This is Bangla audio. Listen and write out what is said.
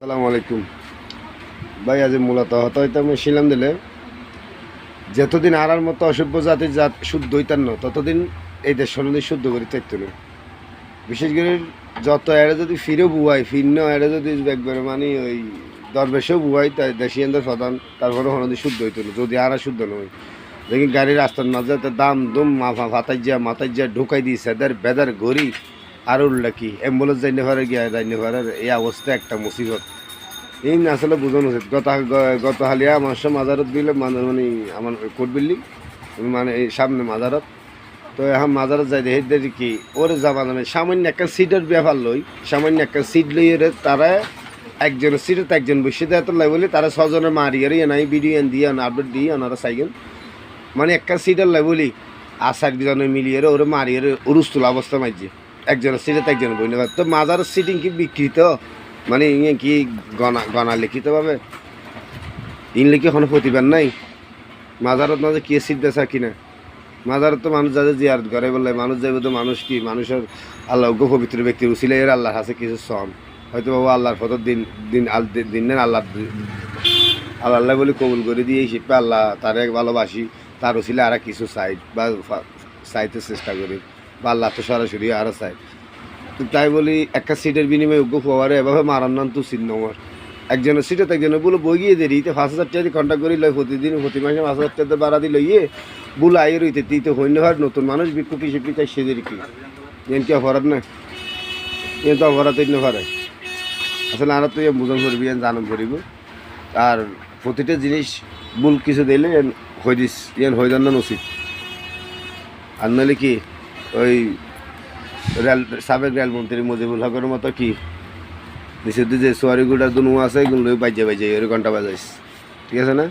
আসসালামু আলাইকুম। ভাই, আজ মূলত হত আমি শিলাম দিলে। যতদিন আড়ার মতো অসভ্য জাতির জাত শুদ্ধ হইতার না, ততদিন এই দেশ সনদি শুদ্ধ করি চাইতো না। বিশেষ করে যত এড়ে যদি ফিরে বুয়াই ফিরন এড়ে যদি একবারে মানে ওই দরবেশেও বুয়াই তাই দেশিয়ানদের প্রধান তারপরে হনদি শুদ্ধ হইতো না, যদি আড়া শুদ্ধ নয় দেখি গাড়ির রাস্তার যাতে দাম দুম মাথা ফাতাই যা মাথায় যা ঢুকাই দিই সেদার বেদার গড়ি আর উল্লা কি? অ্যাম্বুলেন্স যাইনে পারে গিয়া যাইনে পারে এই অবস্থা একটা মুসিবত। এই আসলে বোঝানো উচিত। গত গত হালিয়া আমার সব মাজারত দিলে মানে মানে আমার কোট বিল্ডিং মানে এই সামনে মাজারত। তো এখন মাজারত যাই দেখি কি? ওরে যাবা মানে সামান্য একটা সিটের ব্যাপার লই, সামান্য একটা সিট লই ওরে তারা একজনের সিটে তো একজন বসে দেয় তো লাই বলে তারা ছজনের মারি আর নাই ভিডিও এন দিয়ে আপডেট দিয়ে ওনারা সাইকেল। মানে একটা সিটের লাই বলি আর সাইডজনে মিলিয়ে ওরে মারি ওরে উরুস্তুল অবস্থা মাইছে একজনের সিটে তো একজন বই তো মাজারের সিটিং কি বিকৃত মানে ইয়ে কি গনা গনা লিখিত ভাবে ইন লিখে কোনো প্রতিবাদ নাই? মাজারত যে কি সিট দেশা কিনা? মাজারত তো মানুষ যাদের জিয়ারত করে বললে, মানুষ যাবে তো মানুষ কি? মানুষের আল্লাহ পবিত্র ব্যক্তির উচিলে এর আল্লাহর কাছে কিছু সন হয়তো বাবা আল্লাহর ফটো দিন দিন আল দিন- নেন আল্লাহ আল্লাহ আল্লাহ বলে কবুল করে দিয়ে শিল্পে আল্লাহ তারে ভালোবাসি, তার উচিলে আর কিছু চাই বা চাইতে চেষ্টা করি। বা আল্লাহ তো সরাসরি চাই তো তাই বলি, একটা সিটের বিনিময়ে যোগ্য পাওয়ারে এভাবে মারার নাম তো চিহ্ন আমার একজনের সিটে তো একজনের বলে বই গিয়ে দেরি, তো পাঁচ হাজার টাকা কন্ট্যাক্ট করি লয়, প্রতিদিন, প্রতি মাসে পাঁচ হাজার টাকা বাড়া দিল ইয়ে বলে আই রইতে তুই তো হইন্য হয় নতুন মানুষ বিক্ষু পিছিয়ে পিছিয়ে সেদের কি? এন কি অপরাধ না? এন তো অপরাধ হইতে পারে। আসলে আর তুই বুঝন করবি জানন করিব আর প্রতিটা জিনিস ভুল কিছু দিলে হয়ে দিস, এন হয়ে যান না উচিত আর নাহলে কি ওই রেল, সাবেক রেলমন্ত্রী মুজিবুল হকের মতো কি? নিষেধ যে সোয়ারিগুড়া দুনু আছে, এগুলো বাজে বাইজে ওই ঘণ্টা বাজাইছে। ঠিক আছে না?